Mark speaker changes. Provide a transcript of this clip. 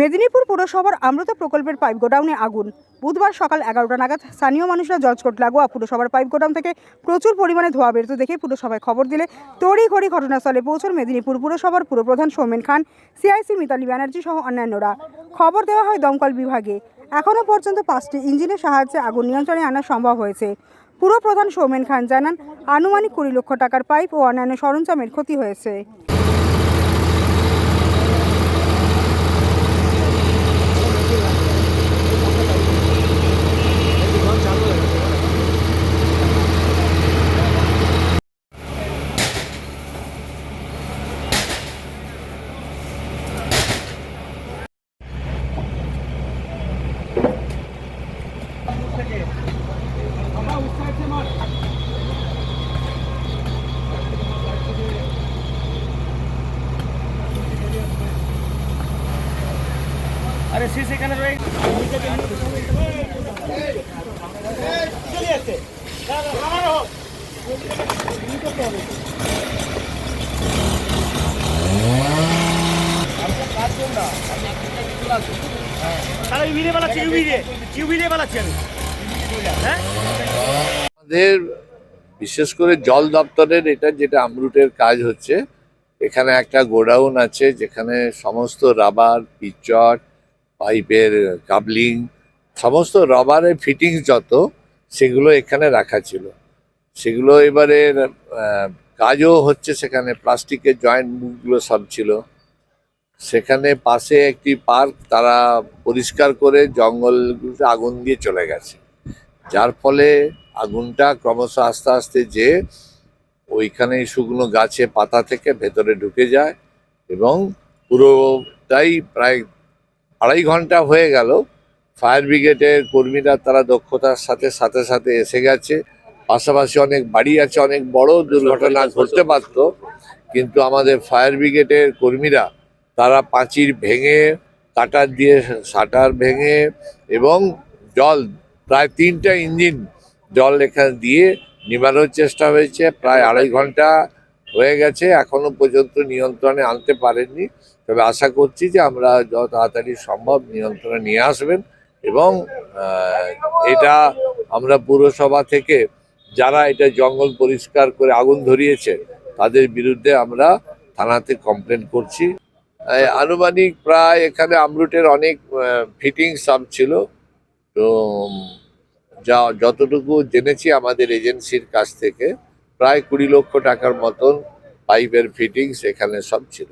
Speaker 1: মেদিনীপুর পুরসভার অমৃত প্রকল্পের পাইপ গোডাউনে আগুন। বুধবার সকাল এগারোটা নাগাদ স্থানীয় মানুষরা জজকোট লাগোয়া পুরসভার পাইপ গোডাউন থেকে প্রচুর পরিমাণে ধোঁয়া বেরোতে দেখে পুরসভায় খবর দিলে তড়িঘড়ি ঘটনাস্থলে পৌঁছন মেদিনীপুর পুরসভার পুরপ্রধান সৌমেন খান, সিআইসি মিতালি ব্যানার্জি সহ অন্যান্যরা। খবর দেওয়া হয় দমকল বিভাগে। এখনও পর্যন্ত পাঁচটি ইঞ্জিনের সাহায্যে আগুন নিয়ন্ত্রণে আনা সম্ভব হয়েছে। পুরপ্রধান সৌমেন খান জানান, আনুমানিক কুড়ি লক্ষ টাকার পাইপ ও অন্যান্য সরঞ্জামের ক্ষতি হয়েছে।
Speaker 2: আরে সে সেখানে রয়ে তাহলে বানাচ্ছি বানাচ্ছি আমি। হ্যাঁ?
Speaker 3: আমাদের বিশেষ করে জল দপ্তরের এটা যেটা আমরুটের কাজ হচ্ছে এখানে একটা গোডাউন আছে যেখানে সমস্ত রাবার পিচট পাইপের কাবলিং সমস্ত রবারের ফিটিংস যত সেগুলো এখানে রাখা ছিল। সেগুলো এবারে আহ, কাজও হচ্ছে সেখানে প্লাস্টিকের জয়েন্ট মুখগুলো সব ছিল। সেখানে পাশে একটি পার্ক তারা পরিষ্কার করে জঙ্গলগুলোতে আগুন দিয়ে চলে গেছে। যার ফলে আগুনটা ক্রমশ আস্তে আস্তে যে ওইখানে শুকনো গাছে পাতা থেকে ভেতরে ঢুকে যায় এবং পুরোটাই প্রায় আড়াই ঘণ্টা হয়ে গেল। ফায়ার ব্রিগেডের কর্মীরা তারা দক্ষতার সাথে সাথে সাথে এসে গেছে। পাশাপাশি অনেক বাড়ি আছে, অনেক বড় দুর্ঘটনা ঘটতে পারত। কিন্তু আমাদের ফায়ার ব্রিগেডের কর্মীরা তারা পাঁচির ভেঙে, কাটার দিয়ে শাটার ভেঙে এবং জল, প্রায় তিনটা ইঞ্জিন জল এখানে দিয়ে নিবানোর চেষ্টা হয়েছে। প্রায় আড়াই ঘণ্টা হয়ে গেছে, এখনও পর্যন্ত নিয়ন্ত্রণে আনতে পারেননি। তবে আশা করছি যে আমরা যত তাড়াতাড়ি সম্ভব নিয়ন্ত্রণে নিয়ে আসবেন এবং এটা আমরা পুরসভা থেকে যারা এটা জঙ্গল পরিষ্কার করে আগুন ধরিয়েছে, তাদের বিরুদ্ধে আমরা থানাতে কমপ্লেন করছি। আনুমানিক প্রায় এখানে আমরুটের অনেক ফিটিং সাম ছিল। তো যা যতটুকু জেনেছি আমাদের এজেন্সির কাছ থেকে, প্রায় কুড়ি লক্ষ টাকার মতন পাইপের ফিটিংস এখানে সব ছিল।